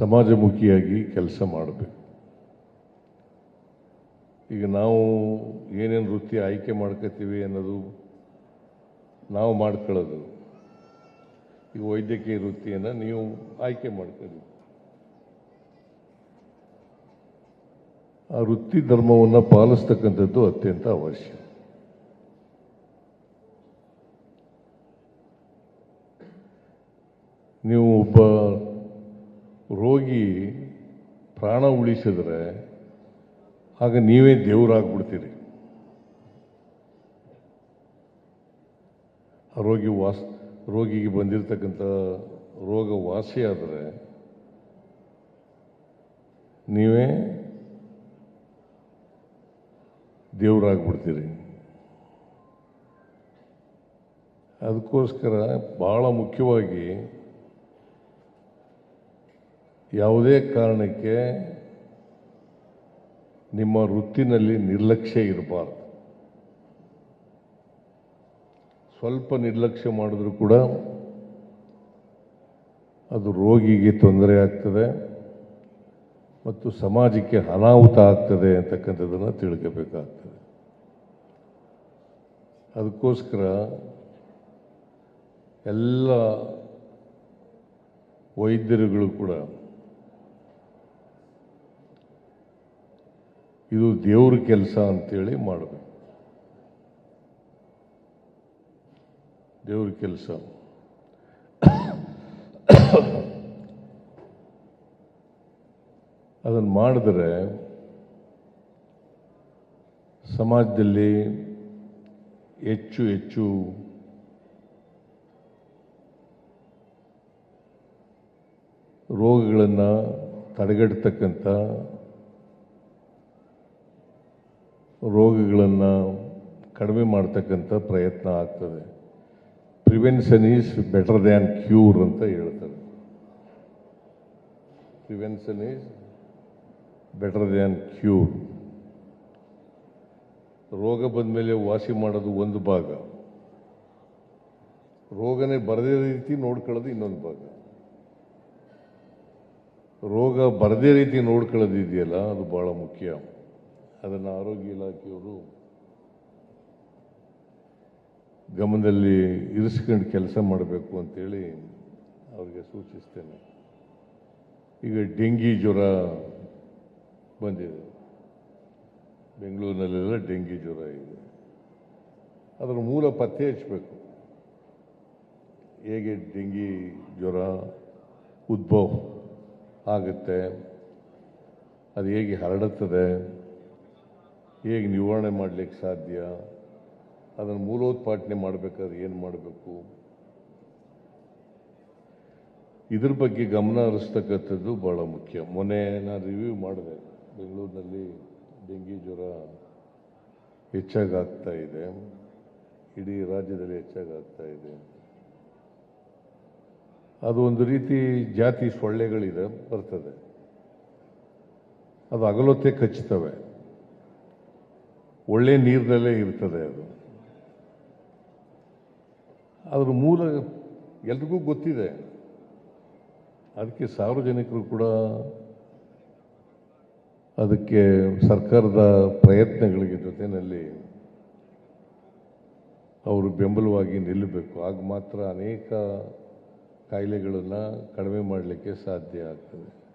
ಸಮಾಜಮುಖಿಯಾಗಿ ಕೆಲಸ ಮಾಡಬೇಕು. ಈಗ ನಾವು ಏನೇನು ವೃತ್ತಿ ಆಯ್ಕೆ ಮಾಡ್ಕೋತೀವಿ ಅನ್ನೋದು ನಾವು ಮಾಡ್ಕೊಳ್ಳೋದು. ಈಗ ವೈದ್ಯಕೀಯ ವೃತ್ತಿಯನ್ನು ನೀವು ಆಯ್ಕೆ ಮಾಡ್ಕೊಳ್ಳಿ. ಆ ವೃತ್ತಿ ಧರ್ಮವನ್ನು ಪಾಲಿಸ್ತಕ್ಕಂಥದ್ದು ಅತ್ಯಂತ ಅವಶ್ಯ. ನೀವು ಒಬ್ಬ ಪ್ರಾಣ ಉಳಿಸಿದ್ರೆ ಆಗ ನೀವೇ ದೇವರಾಗ್ಬಿಡ್ತೀರಿ. ರೋಗಿ ವಾಸ್, ರೋಗಿಗೆ ಬಂದಿರತಕ್ಕಂಥ ರೋಗ ವಾಸಿಯಾದರೆ ನೀವೇ ದೇವರಾಗ್ಬಿಡ್ತೀರಿ. ಅದಕ್ಕೋಸ್ಕರ ಭಾಳ ಮುಖ್ಯವಾಗಿ ಯಾವುದೇ ಕಾರಣಕ್ಕೆ ನಿಮ್ಮ ವೃತ್ತಿನಲ್ಲಿ ನಿರ್ಲಕ್ಷ್ಯ ಇರಬಾರ್ದು. ಸ್ವಲ್ಪ ನಿರ್ಲಕ್ಷ್ಯ ಮಾಡಿದ್ರೂ ಕೂಡ ಅದು ರೋಗಿಗೆ ತೊಂದರೆ ಆಗ್ತದೆ ಮತ್ತು ಸಮಾಜಕ್ಕೆ ಅನಾಹುತ ಆಗ್ತದೆ ಅಂತಕ್ಕಂಥದ್ದನ್ನು ತಿಳ್ಕೋಬೇಕಾಗ್ತದೆ. ಅದಕ್ಕೋಸ್ಕರ ಎಲ್ಲ ವೈದ್ಯರುಗಳು ಕೂಡ ಇದು ದೇವ್ರ ಕೆಲಸ ಅಂತೇಳಿ ಮಾಡಬೇಕು. ದೇವ್ರ ಕೆಲಸ. ಅದನ್ನು ಮಾಡಿದ್ರೆ ಸಮಾಜದಲ್ಲಿ ಹೆಚ್ಚು ಹೆಚ್ಚು ರೋಗಗಳನ್ನು ತಡೆಗಟ್ಟತಕ್ಕಂಥ ರೋಗಗಳನ್ನು ಕಡಿಮೆ ಮಾಡ್ತಕ್ಕಂಥ ಪ್ರಯತ್ನ ಆಗ್ತದೆ. Prevention is better than cure ಅಂತ ಹೇಳ್ತಾರೆ. Prevention is better than cure ರೋಗ ಬಂದ ಮೇಲೆ ವಾಸಿ ಮಾಡೋದು ಒಂದು ಭಾಗ. ರೋಗನೇ ಬರದೇ ರೀತಿ ನೋಡ್ಕೊಳ್ಳೋದು ಇನ್ನೊಂದು ಭಾಗ. ರೋಗ ಬರದೇ ರೀತಿ ನೋಡ್ಕೊಳ್ಳೋದಿದೆಯಲ್ಲ, ಅದು ಭಾಳ ಮುಖ್ಯ. ಅದನ್ನು ಆರೋಗ್ಯ ಇಲಾಖೆಯವರು ಗಮನದಲ್ಲಿ ಇರಿಸ್ಕೊಂಡು ಕೆಲಸ ಮಾಡಬೇಕು ಅಂತೇಳಿ ಅವರಿಗೆ ಸೂಚಿಸ್ತೇನೆ. ಈಗ ಡೆಂಗಿ ಜ್ವರ ಬಂದಿದೆ. ಬೆಂಗಳೂರಿನಲ್ಲೆಲ್ಲ ಡೆಂಗಿ ಜ್ವರ ಇದೆ. ಅದರ ಮೂಲ ಪತ್ತೆ ಹಚ್ಚಬೇಕು. ಹೇಗೆ ಡೆಂಗಿ ಜ್ವರ ಉದ್ಭವ ಆಗುತ್ತೆ, ಅದು ಹೇಗೆ ಹರಡುತ್ತದೆ ಹೇಗೆ ನಿವಾರಣೆ ಮಾಡಲಿಕ್ಕೆ ಸಾಧ್ಯ? ಅದನ್ನು ಮೂಲೋತ್ಪಾಟನೆ ಮಾಡಬೇಕಾದ್ರೆ ಏನು ಮಾಡಬೇಕು? ಇದ್ರ ಬಗ್ಗೆ ಗಮನ ಹರಿಸ್ತಕ್ಕಂಥದ್ದು ಭಾಳ ಮುಖ್ಯ. ಮೊನ್ನೆ ನಾನು ರಿವ್ಯೂ ಮಾಡಿದೆ. ಬೆಂಗಳೂರಿನಲ್ಲಿ ಡೆಂಗಿ ಜ್ವರ ಹೆಚ್ಚಾಗ್ತಾ ಇದೆ. ಇಡೀ ರಾಜ್ಯದಲ್ಲಿ ಹೆಚ್ಚಾಗ್ತಾ ಇದೆ. ಅದು ಒಂದು ರೀತಿ ಜಾತಿ ಸೊಳ್ಳೆಗಳಿದೆ, ಬರ್ತದೆ. ಅದು ಅಗಲೊತ್ತೆ ಕಚ್ಚುತ್ತವೆ ಒಳ್ಳೆ ನೀರಿನಲ್ಲೇ ಇರ್ತದೆ ಅದು. ಅದರ ಮೂಲ ಎಲ್ರಿಗೂ ಗೊತ್ತಿದೆ. ಅದಕ್ಕೆ ಸಾರ್ವಜನಿಕರು ಕೂಡ ಅದಕ್ಕೆ ಸರ್ಕಾರದ ಪ್ರಯತ್ನಗಳಿಗೆ ಜೊತೆಯಲ್ಲಿ ಅವರು ಬೆಂಬಲವಾಗಿ ನಿಲ್ಲಬೇಕು. ಆಗ ಮಾತ್ರ ಅನೇಕ ಕಾಯಿಲೆಗಳನ್ನು ಕಡಿಮೆ ಮಾಡಲಿಕ್ಕೆ ಸಾಧ್ಯ ಆಗ್ತದೆ.